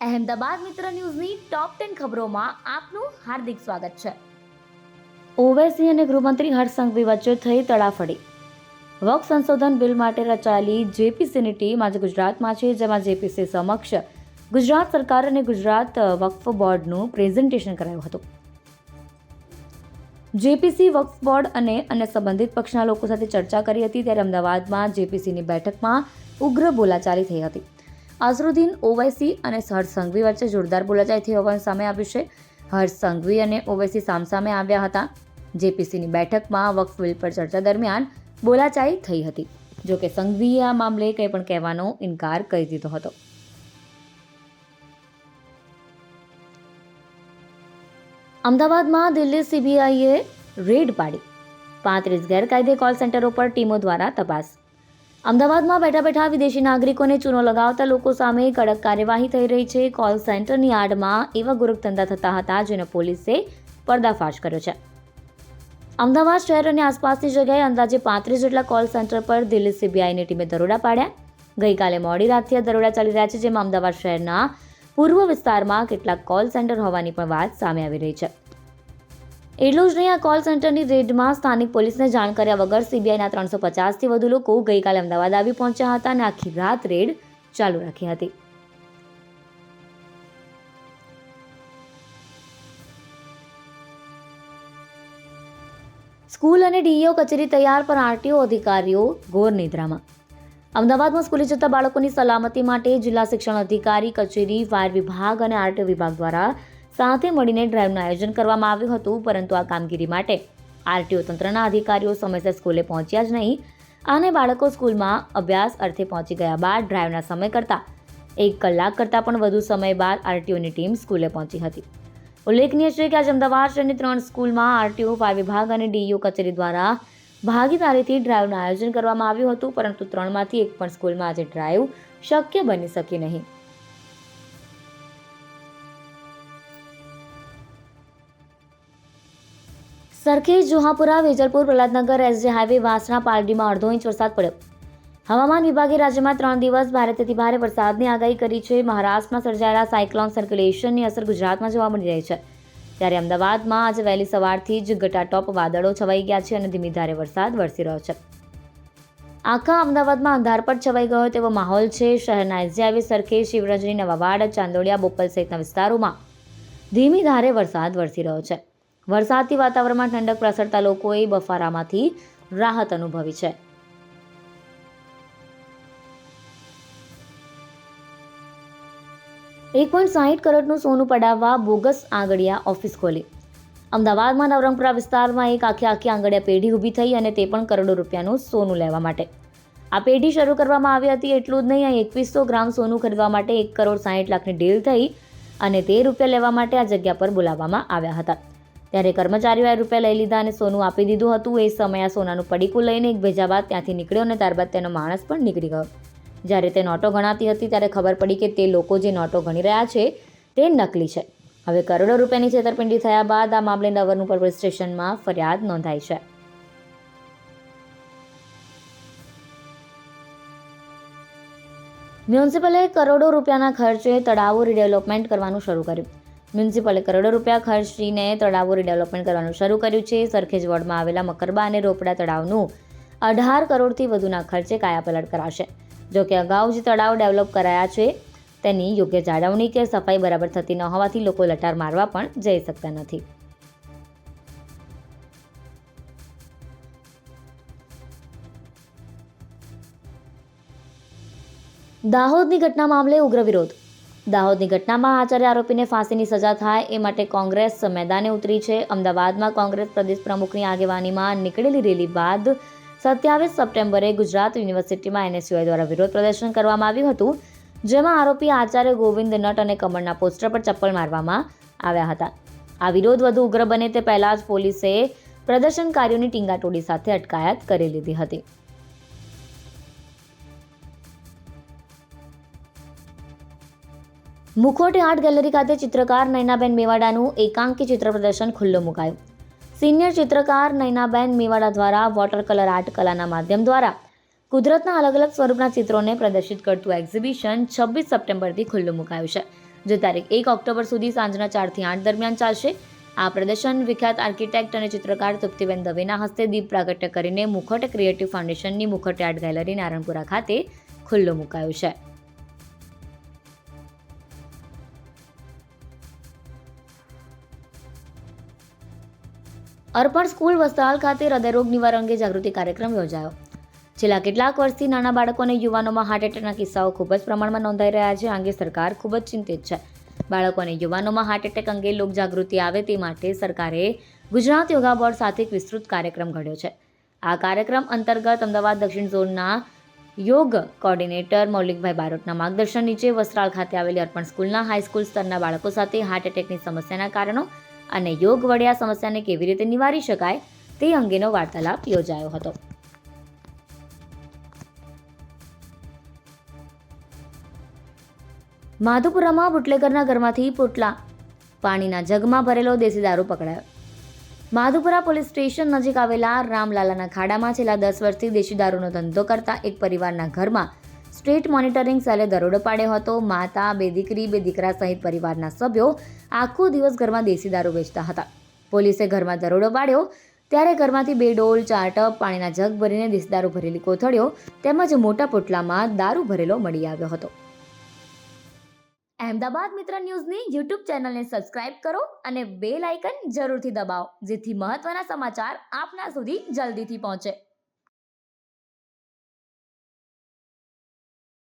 અહેમદાબાદ મિત્ર ન્યૂઝની top ten ખબરોમાં આપનું હાર્દિક સ્વાગત છે. ઓવેસી અને ગૃહમંત્રી હર્ષસંઘવી વચ્ચે થઈ તડાફડી. વક સંશોધન બિલ માટે રચાયેલી જેપીસીની ટીમ આજે ગુજરાતમાં છે, જેમાં જેપીસી સમક્ષ ગુજરાત સરકાર અને ગુજરાત વક્ફ બોર્ડનું પ્રેઝન્ટેશન કરાયું હતું. જેપીસી, વક્ફ બોર્ડ અને અન્ય સંબંધિત પક્ષના લોકો સાથે ચર્ચા કરી હતી, ત્યારે અમદાવાદમાં જેપીસીની બેઠકમાં ઉગ્ર બોલાચાલી થઈ હતી. અઝરુદ્દીન ઓવૈસી અને હર્ષ સંઘવી વચ્ચે જોરદાર બોલાચાલી થઈ સામે આવ્યું છે. હર્ષ સંઘવી અને ઓવૈસી સામસામે આવ્યા હતા. જેપીસીની બેઠકમાં વક્ફ બિલ પર ચર્ચા દરમિયાન બોલાચાઈ થઈ હતી. જોકે સંઘવીએ આ મામલે કંઈ પણ કહેવાનો ઇનકાર કરી દીધો હતો. અમદાવાદમાં દિલ્હી સીબીઆઈએ રેડ પાડી. પાંત્રીસ ગેરકાયદે કોલ સેન્ટરો પર ટીમો દ્વારા તપાસ. અમદાવાદમાં બેઠા બેઠા વિદેશી નાગરિકોને ચૂનો લગાવતા લોકો સામે કડક કાર્યવાહી થઈ રહી છે. કોલ સેન્ટરની આડમાં એવા ગોરખધંધા થતા હતા જેનો પોલીસે પર્દાફાશ કર્યો છે. અમદાવાદ શહેર અને આસપાસની જગ્યાએ અંદાજે પાંત્રીસ જેટલા કોલ સેન્ટર પર દિલ્હી સીબીઆઈની ટીમે દરોડા પાડ્યા. ગઈકાલે મોડી રાતથી આ દરોડા ચાલી રહ્યા છે, જેમાં અમદાવાદ શહેરના પૂર્વ વિસ્તારમાં કેટલાક કોલ સેન્ટર હોવાની પણ વાત સામે આવી રહી છે. એટલું જ નહીં, આ કોલ સેન્ટરની રેડમાં સ્થાનિક પોલીસને જાણ કર્યા વગર સીબીઆઈના ત્રણસો પચાસથી વધુ લોકો ગઈકાલે અમદાવાદ આવી પહોંચ્યા હતા અને આખી રાત રેડ ચાલુ રાખી હતી. સ્કૂલ અને ડીઈઓ કચેરી તૈયાર પર આરટીઓ અધિકારીઓ ઘોર નિદ્રામાં. અમદાવાદમાં સ્કૂલે જતા બાળકોની સલામતી માટે જિલ્લા શિક્ષણ અધિકારી, કચેરી, ફાયર વિભાગ અને આરટીઓ વિભાગ દ્વારા સાથે મળીને ડ્રાઈવનું આયોજન કરવામાં આવ્યું હતું, પરંતુ આ કામગીરી માટે આરટીઓ તંત્રના અધિકારીઓ સમયસર સ્કૂલે પહોંચ્યા જ નહીં. અને બાળકો સ્કૂલમાં અભ્યાસ અર્થે પહોંચી ગયા બાદ ડ્રાઈવના સમય કરતાં એક કલાક કરતાં પણ વધુ સમય બાદ આરટીઓની ટીમ સ્કૂલે પહોંચી હતી. ઉલ્લેખનીય છે કે આજે અમદાવાદ શહેરની ત્રણ સ્કૂલમાં આરટીઓ, ફાયર વિભાગ અને ડીઈઓ કચેરી દ્વારા ભાગીદારીથી ડ્રાઈવનું આયોજન કરવામાં આવ્યું હતું, પરંતુ ત્રણમાંથી એક પણ સ્કૂલમાં આજે ડ્રાઈવ શક્ય બની શકી નહીં. સરખેજ જોહાપુરા, વેજલપુર, પ્રહલાદનગર એસજે હાઈવે વાસણા પાલડીમાં અડધો ઇંચ વરસાદ પડ્યો. હવામાન વિભાગે રાજ્યમાં ત્રણ દિવસ ભારેથી ભારે વરસાદની આગાહી કરી છે. મહારાષ્ટ્રમાં સર્જાયેલા સાયક્લોન સર્ક્યુલેશનની અસર ગુજરાતમાં જોવા મળી રહી છે. ત્યારે અમદાવાદમાં આજે વહેલી સવારથી જ ગટાટોપ વાદળો છવાઈ ગયા છે અને ધીમી ધારે વરસાદ વરસી રહ્યો છે. આખા અમદાવાદમાં અંધારપટ છવાઈ ગયો તેવો માહોલ છે. શહેરના એસજી હાઈવે સરખેજ શિવરંજની નવાવાડ, ચાંદોડિયા, બોપલ સહિતના વિસ્તારોમાં ધીમી ધારે વરસાદ વરસી રહ્યો છે. વરસાદથી વાતાવરણમાં ઠંડક પ્રસરતા લોકોએ બફારામાંથી રાહત અનુભવી છે. એક પોઈન્ટ સાહીઠ કરોડનું સોનું પડાવવા બોગસ આંગડિયા ઓફિસ ખોલી. અમદાવાદમાં નવરંગપુરા વિસ્તારમાં એક આખી આખી આંગડિયા પેઢી ઊભી થઈ અને તે પણ કરોડો રૂપિયાનું સોનું લેવા માટે. આ પેઢી શરૂ કરવામાં આવી હતી એટલું જ નહીં અહીં એકવીસો ગ્રામ સોનું ખરીદવા માટે એક કરોડ સાહીઠ લાખની ડીલ થઈ અને તે રૂપિયા લેવા માટે આ જગ્યા પર બોલાવવામાં આવ્યા હતા. ત્યારે કર્મચારીઓએ રૂપિયા લઈ લીધા અને સોનું આપી દીધું હતું. એ સમયે આ સોનાનું પડીકું લઈને એક ભેજા બાદ ત્યાંથી નીકળ્યો અને ત્યારબાદ તેનો માણસ પણ નીકળી ગયો. જ્યારે તે નોટો ગણાતી હતી ત્યારે ખબર પડી કે તે લોકો જે નોટો ગણી રહ્યા છે તે નકલી છે. હવે કરોડો રૂપિયાની છેતરપિંડી થયા બાદ આ મામલે નવરનું પોલીસ સ્ટેશનમાં ફરિયાદ નોંધાઈ છે. મ્યુનિસિપલે કરોડો રૂપિયાના ખર્ચે તળાવો રીડેવલપમેન્ટ કરવાનું શરૂ કર્યું. મ્યુનિસિપલે કરોડો રૂપિયા ખર્ચીને તળાવો રીડેવલપમેન્ટ કરવાનું શરૂ કર્યું છે. સરખેજ વોર્ડમાં આવેલા મકરબા અને રોપડા તળાવનું અઢાર કરોડથી વધુના ખર્ચે કાયાપલટ કરાશે. જોકે અગાઉ જે તળાવ ડેવલપ કરાયા છે, તેની યોગ્ય જાળવણી કે સફાઈ બરાબર થતી ન હોવાથી લોકો લટાર મારવા પણ જઈ શકતા નથી. દાહોદની ઘટના મામલે ઉગ્ર વિરોધ દાહોદની ઘટનામાં આચાર્ય આરોપીને ફાંસીની સજા થાય એ માટે કોંગ્રેસ મેદાને ઉતરી છે. અમદાવાદમાં કોંગ્રેસ પ્રદેશ પ્રમુખની આગેવાનીમાં નીકળેલી રેલી બાદ સત્યાવીસ સપ્ટેમ્બરે ગુજરાત યુનિવર્સિટીમાં એનએસયુઆઈ દ્વારા વિરોધ પ્રદર્શન કરવામાં આવ્યું હતું, જેમાં આરોપી આચાર્ય ગોવિંદ નટ અને કમળના પોસ્ટર પર ચપ્પલ મારવામાં આવ્યા હતા. આ વિરોધ વધુ ઉગ્ર બને તે પહેલાં જ પોલીસે પ્રદર્શનકારીઓની ટીંગાટોળી સાથે અટકાયત કરી લીધી હતી. મુખોટે આર્ટ ગેલેરી ખાતે ચિત્રકાર નૈનાબેન મેવાડાનું એકાંકી ચિત્ર પ્રદર્શન ખુલ્લું મુકાયું. સિનિયર ચિત્રકાર નૈનાબેન મેવાડા દ્વારા વોટર કલર આર્ટ કલાના માધ્યમ દ્વારા કુદરતના અલગ અલગ સ્વરૂપના ચિત્રોને પ્રદર્શિત કરતું એક્ઝિબિશન છવ્વીસ સપ્ટેમ્બરથી ખુલ્લું મુકાયું છે, જે તારીખ એક ઓક્ટોબર સુધી સાંજના ચારથી આઠ દરમિયાન ચાલશે. આ પ્રદર્શન વિખ્યાત આર્કિટેક્ટ અને ચિત્રકાર તૃપ્તિબેન દવેના હસ્તે દીપ પ્રાગટ્ય કરીને મુખટ ક્રિએટિવ ફાઉન્ડેશનની મુખટ આર્ટ ગેલેરી નારણપુરા ખાતે ખુલ્લું મુકાયું છે. અર્પણ સ્કૂલ વસ્ત્રાલ ખાતે હૃદયરોગ નિવારણ અંગે જાગૃતિ કાર્યક્રમ યોજાયો. છેલ્લા કેટલાક વર્ષથી નાના બાળકો અને યુવાનોમાં હાર્ટ એટેકના કિસ્સાઓ ખૂબ જ પ્રમાણમાં નોંધાઈ રહ્યા છે, આ અંગે સરકાર ખૂબ જ ચિંતિત છે. બાળકો અને યુવાનોમાં હાર્ટ એટેક અંગે લોકજાગૃતિ આવે તે માટે સરકારે ગુજરાત યોગા બોર્ડ સાથે એક વિસ્તૃત કાર્યક્રમ ઘડ્યો છે. આ કાર્યક્રમ અંતર્ગત અમદાવાદ દક્ષિણ ઝોનના યોગ કોર્ડિનેટર મૌલિકભાઈ બારોટના માર્ગદર્શન નીચે વસ્ત્રાલ ખાતે આવેલી અર્પણ સ્કૂલના હાઈસ્કૂલ સ્તરના બાળકો સાથે હાર્ટ એટેકની સમસ્યાના કારણો અને યોગ વડે આ સમસ્યાને કેવી રીતે નિવારી શકાય તે અંગેનો વાર્તાલાપ યોજાયો હતો. માધુપુરામાં બુટલેગરના ઘરમાંથી પોટલા પાણીના જગમાં ભરેલો દેશી દારૂ પકડાયો. માધુપુરા પોલીસ સ્ટેશન નજીક આવેલા રામલાલાના ખાડામાં છેલ્લા દસ વર્ષથી દેશી દારૂનો ધંધો કરતા એક પરિવારના ઘરમાં સ્ટેટ મોનિટરિંગ સેલે દરોડો પાડ્યો હતો. માતા, બે દીકરી, બે દીકરા સહિત પરિવારના સભ્યો આખો દિવસ ઘરમાં દેશી દારૂ વેચતા હતા. પોલીસે ઘરમાં દરોડો પાડ્યો. ત્યારે ઘરમાંથી બે ડોલ, ચાર ટપ પાણીના જગ ભરીને દેશી દારૂ ભરેલી કોથળીઓ તેમજ મોટા પોટલામાં દારૂ ભરેલો મળી આવ્યો હતો. અહેમદાબાદ મિત્ર ન્યૂઝની યુટ્યુબ ચેનલને સબસ્ક્રાઇબ કરો અને બેલ આઇકન જરૂરથી દબાવો, જેથી મહત્ત્વના સમાચાર આપના સુધી જલ્દીથી પહોંચે.